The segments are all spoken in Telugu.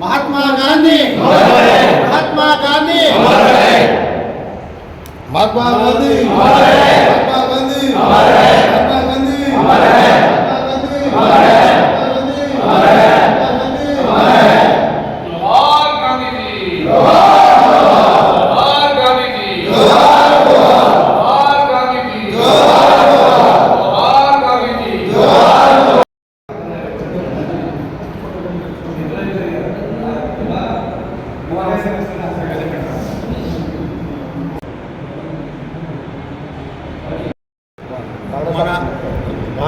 महात्मा गांधी। महात्मा गांधी। महात्मा गांधी। महात्मा गांधी। महात्मा गांधी। महात्मा गांधी। महात्मा गांधी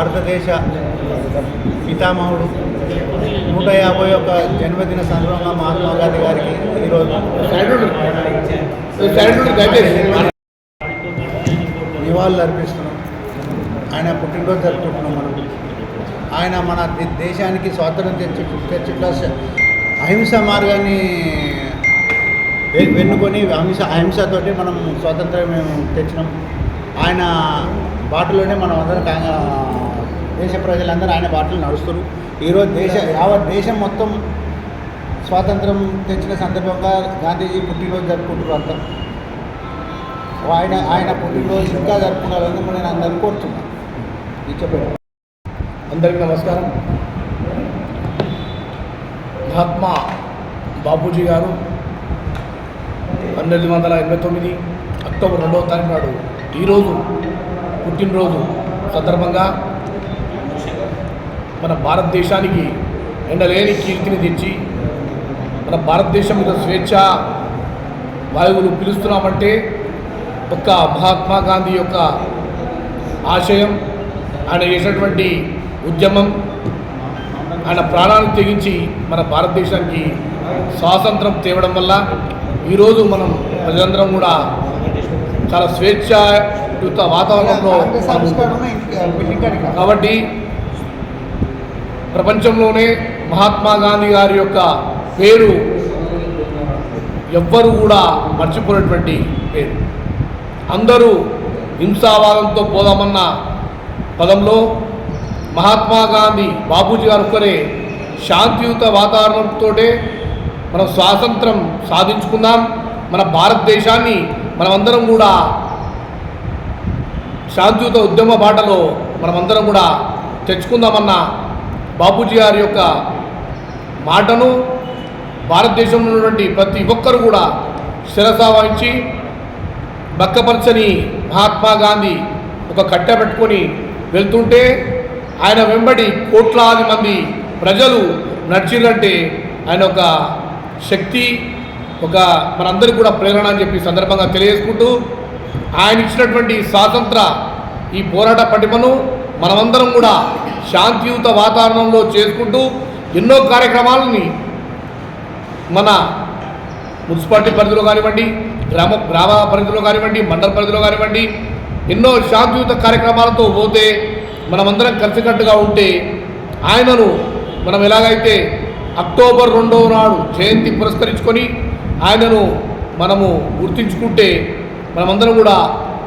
భారతదేశ పితామహుడు. నూట యాభై ఒక్క జన్మదిన సందర్భంగా మహాత్మా గాంధీ గారికి ఈరోజు నివాళులు అర్పిస్తున్నాం. ఆయన పుట్టినరోజు జరుపుకుంటున్నాం మనం. ఆయన మన దేశానికి స్వాతంత్రం తెచ్చి తెచ్చుట్ల అహింస మార్గాన్ని వెన్నుకొని అహింస అహింసతోటి మనం స్వాతంత్రం మేము తెచ్చినాం. ఆయన బాటలోనే మనం అందరం దేశ ప్రజలందరూ ఆయన బాటలు నడుస్తారు. ఈరోజు దేశ యావత్ దేశం మొత్తం స్వాతంత్రం తెచ్చిన సందర్భంగా గాంధీజీ పుట్టినరోజు జరుపుకుంటున్నారు అంతా ఆయన ఆయన పుట్టినరోజు ఇంకా జరుపుకోవాలని నేను అందరూ కోరుతున్నాను. ఇది చెప్పండి అందరికీ నమస్కారం. మహాత్మా బాపూజీ గారు పంతొమ్మిది వందల ఎనభై తొమ్మిది అక్టోబర్ రెండవ తారీఖు నాడు ఈరోజు పుట్టినరోజు సందర్భంగా మన భారతదేశానికి ఎండలేని కీర్తిని తెచ్చి మన భారతదేశం మీద స్వేచ్ఛ వాయువులు పిలుస్తున్నామంటే ఒక్క మహాత్మా గాంధీ యొక్క ఆశయం ఆయన చేసినటువంటి ఉద్యమం ఆయన ప్రాణాలు తెగించి మన భారతదేశానికి స్వాతంత్రం తేవడం వల్ల ఈరోజు మనం ప్రజలందరం కూడా చాలా స్వేచ్ఛాయుత వాతావరణంలో. కాబట్టి ప్రపంచంలోనే మహాత్మా గాంధీ గారి యొక్క పేరు ఎవ్వరు కూడా మర్చిపోయినటువంటి పేరు అందరూ హింసావాదంతో పోదామన్న పదంలో మహాత్మా గాంధీ బాపూజీ గారు ఒక్కరే శాంతియుత వాతావరణంతో మనం స్వాతంత్రం సాధించుకుందాం మన భారతదేశాన్ని మనమందరం కూడా శాంతియుత ఉద్యమ బాటలో మనమందరం కూడా తెచ్చుకుందామన్న బాపూజీ గారి యొక్క మాటను భారతదేశంలో ఉన్నటువంటి ప్రతి ఒక్కరు కూడా శిరస వహించి బక్కపరచని మహాత్మా గాంధీ ఒక కట్టె పెట్టుకొని వెళ్తుంటే ఆయన వెంబడి కోట్లాది మంది ప్రజలు నడిచిరంటే ఆయన ఒక శక్తి ఒక మనందరికీ కూడా ప్రేరణ అని చెప్పి సందర్భంగా తెలియజేసుకుంటూ ఆయన ఇచ్చినటువంటి స్వాతంత్ర ఈ పోరాట పటిమను మనమందరం కూడా శాంతియుత వాతావరణంలో చేసుకుంటూ ఎన్నో కార్యక్రమాలని మన మున్సిపాలిటీ పరిధిలో కానివ్వండి గ్రామ గ్రామ పరిధిలో కానివ్వండి మండల పరిధిలో కానివ్వండి ఎన్నో శాంతియుత కార్యక్రమాలతో పోతే మనమందరం కలిసికట్టుగా ఉంటే ఆయనను మనం ఎలాగైతే అక్టోబర్ రెండవ నాడు జయంతి పురస్కరించుకొని ఆయనను మనము గుర్తించుకుంటే మనమందరం కూడా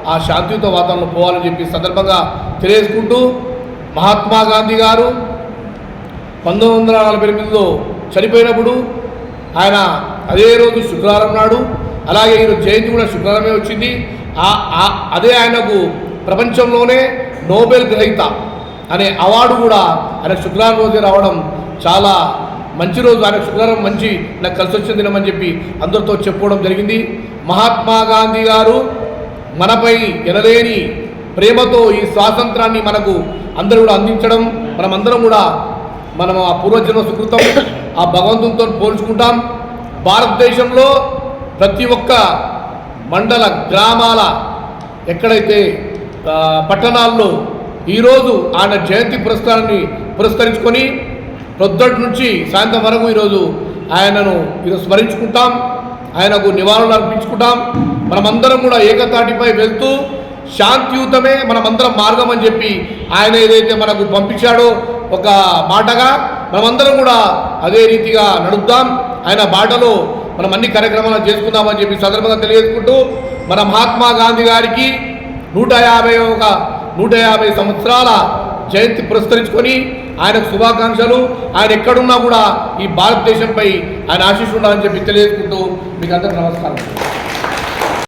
ఆ శాంతియుత వాతావరణంలో పోవాలని చెప్పి సందర్భంగా తెలియజేసుకుంటూ మహాత్మా గాంధీ గారు పంతొమ్మిది వందల నలభై ఎనిమిదిలో చనిపోయినప్పుడు ఆయన అదే రోజు శుక్రవారం నాడు అలాగే ఈరోజు జయంతి కూడా శుక్రవారమే వచ్చింది. ఆ- అదే ఆయనకు ప్రపంచంలోనే నోబెల్ గ్రహీత అనే అవార్డు కూడా ఆయన శుక్రవారం రోజే రావడం చాలా మంచి రోజు ఆయన శుక్రవారం మంచి నాకు కలిసి వచ్చిన దినం అని చెప్పి అందరితో చెప్పుకోవడం జరిగింది. మహాత్మా గాంధీ గారు మనపై ఎనలేని ప్రేమతో ఈ స్వాతంత్రాన్ని మనకు అందరూ కూడా అందించడం మనమందరం కూడా మనం ఆ పూర్వజన్మ సుకృతం ఆ భగవంతునితో పోల్చుకుంటాం. భారతదేశంలో ప్రతి ఒక్క మండల గ్రామాల ఎక్కడైతే పట్టణాల్లో ఈరోజు ఆయన జయంతి పురస్కారాన్ని పురస్కరించుకొని ప్రొద్దటి నుంచి సాయంత్రం వరకు ఈరోజు ఆయనను ఈరోజు స్మరించుకుంటాం. ఆయనకు నివాళులు అర్పించుకుంటాం. మనమందరం కూడా ఏకతాటిపై వెళ్తూ శాంతియుతమే మనమందరం మార్గం అని చెప్పి ఆయన ఏదైతే మనకు పంపించాడో ఒక మాటగా మనమందరం కూడా అదే రీతిగా నడుద్దాం. ఆయన బాటలో మనం అన్ని కార్యక్రమాలు చేసుకుందామని చెప్పి సందర్భంగా తెలియజేసుకుంటూ మన మహాత్మా గాంధీ గారికి నూట యాభై ఒక నూట యాభై సంవత్సరాల జయంతి పురస్కరించుకొని ఆయనకు శుభాకాంక్షలు. ఆయన ఎక్కడున్నా కూడా ఈ భారతదేశంపై ఆయన ఆశీస్సు ఉండాలని చెప్పి తెలియజేసుకుంటూ మీకు అందరికీ నమస్కారం.